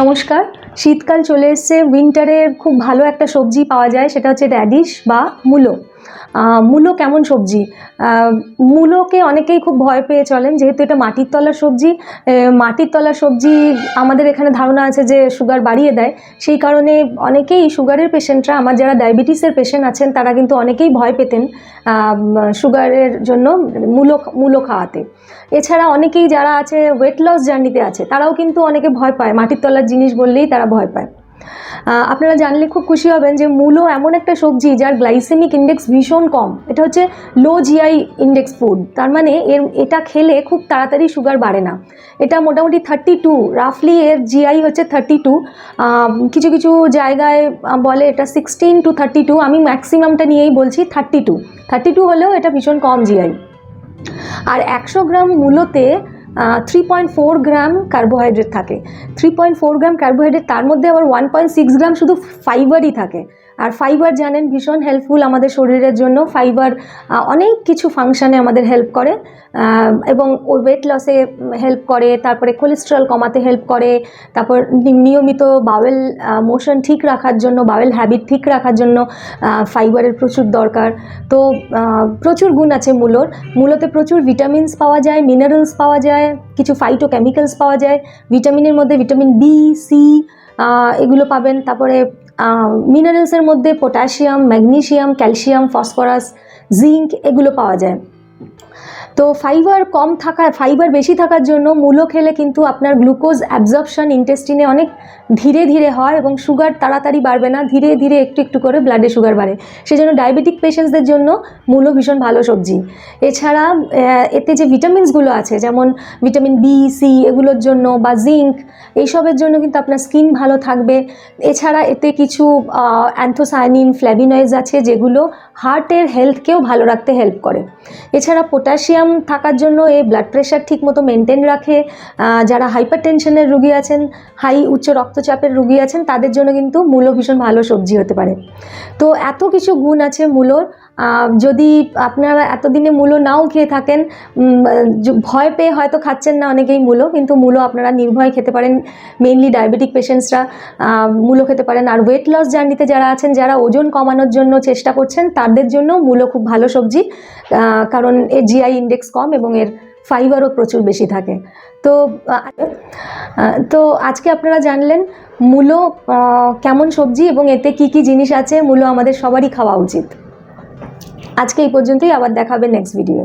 নমস্কার। শীতকাল চলে এসছে উইন্টারের খুব ভালো একটা সবজি পাওয়া যায়, সেটা হচ্ছে র্যাডিশ বা মূলো। মূলো কেমন সবজি? মূলোকে অনেকেই খুব ভয় পেয়ে চলেন, যেহেতু এটা মাটির তলার সবজি। মাটির তলার সবজি আমাদের এখানে ধারণা আছে যে সুগার বাড়িয়ে দেয়। সেই কারণে অনেকেই সুগারের পেশেন্টরা, আমার যারা ডায়াবেটিসের পেশেন্ট আছেন, তারা কিন্তু অনেকেই ভয় পেতেন সুগারের জন্য মূলো মূলো খাওয়াতে। এছাড়া অনেকেই যারা আছে ওয়েট লস জার্নিতে আছে, তারাও কিন্তু অনেকে ভয় পায়। মাটির তলার জিনিস বললেই তারা ভয় পায়। আপনারা জানলে খুব খুশি হবেন যে মূলো এমন একটা সবজি যার গ্লাইসেমিক ইন্ডেক্স ভীষণ কম। এটা হচ্ছে লো জিআই ইন্ডেক্স ফুড তার মানে এর, এটা খেলে খুব তাড়াতাড়ি সুগার বাড়ে না। এটা মোটামুটি থার্টি টু রাফলি এর জিআই হচ্ছে থার্টি টু কিছু কিছু জায়গায় বলে এটা সিক্সটিন টু থার্টি টু আমি ম্যাক্সিমামটা নিয়েই বলছি থার্টি টু থার্টি টু হলেও এটা ভীষণ কম জিআই আর একশো গ্রাম মূলোতে three point four gram carbohydrate থাকে। Three point four gram carbohydrate তার মধ্যে আবার ওয়ান পয়েন্ট সিক্স গ্রাম শুধু ফাইবারই থাকে। আর ফাইবার জানেন, ভীষণ হেল্পফুল আমাদের শরীরের জন্য। ফাইবার অনেক কিছু ফাংশানে আমাদের হেল্প করে এবং ওয়েট লসে হেল্প করে, তারপরে কোলেস্ট্রল কমাতে হেল্প করে, তারপর নিয়মিত বাওয়েল মোশন ঠিক রাখার জন্য বাওয়েল হ্যাবিট ঠিক রাখার জন্য ফাইবারের প্রচুর দরকার। তো প্রচুর গুণ আছে মূলোর। মূলতে প্রচুর ভিটামিনস পাওয়া যায় মিনারেলস পাওয়া যায়, কিছু ফাইটো কেমিক্যালস পাওয়া যায়। ভিটামিনের মধ্যে ভিটামিন বি সি এগুলো পাবেন। তারপরে মিনারেলসের মধ্যে potassium magnesium calcium phosphorus zinc এগুলো পাওয়া যায়। তো ফাইবার কম থাকা ফাইবার বেশি থাকার জন্য মূলো খেলে কিন্তু আপনার গ্লুকোজ অ্যাবজর্পশন ইন্টেস্টিনে অনেক ধীরে ধীরে হয় এবং সুগার তাড়াতাড়ি বাড়বে না, ধীরে ধীরে একটু একটু করে ব্লাডে সুগার বাড়ে। সেই জন্য ডায়াবেটিক পেশেন্টসদের জন্য মূলো ভীষণ ভালো সবজি। এছাড়া এতে যে ভিটামিনসগুলো আছে, যেমন ভিটামিন বি সি এগুলোর জন্য বা জিঙ্ক এইসবের জন্য কিন্তু আপনার স্কিন ভালো থাকবে। এছাড়া এতে কিছু অ্যান্থোসায়ানিন ফ্ল্যাভিনয়েজ আছে যেগুলো হার্টের হেলথকেও ভালো রাখতে হেল্প করে। এছাড়া পটাশিয়াম থাকার জন্য এ ব্লাড প্রেশার ঠিক মতো মেনটেন রাখে যারা হাইপার টেনশনের রুগী আছেন হাই উচ্চ রক্তচাপের রুগী আছেন, তাদের জন্য কিন্তু মূলো ভীষণ ভালো সবজি হতে পারে। তো এত কিছু গুণ আছে মূলোর যদি আপনারা এতদিনে মূলো নাও খেয়ে থাকেন ভয় পেয়ে হয়তো খাচ্ছেন না অনেকেই মূলো, কিন্তু মূলো আপনারা নির্ভয়ে খেতে পারেন। মেইনলি ডায়াবেটিক পেশেন্টসরা মূলো খেতে পারেন। আর ওয়েট লস জার্নিতে যারা আছেন, যারা ওজন কমানোর জন্য চেষ্টা করছেন, তাদের জন্য মূলো খুব ভালো সবজি। কারণ এর জিআই ইন্ডেক্স কম এবং এর ফাইবারও প্রচুর বেশি থাকে। তো তো আজকে আপনারা জানলেন মূলো কেমন সবজি এবং এতে কি কি জিনিস আছে, মূলো আমাদের সবারই খাওয়া উচিত। আজকে এই পর্যন্তই আবার দেখাবে নেক্সট ভিডিও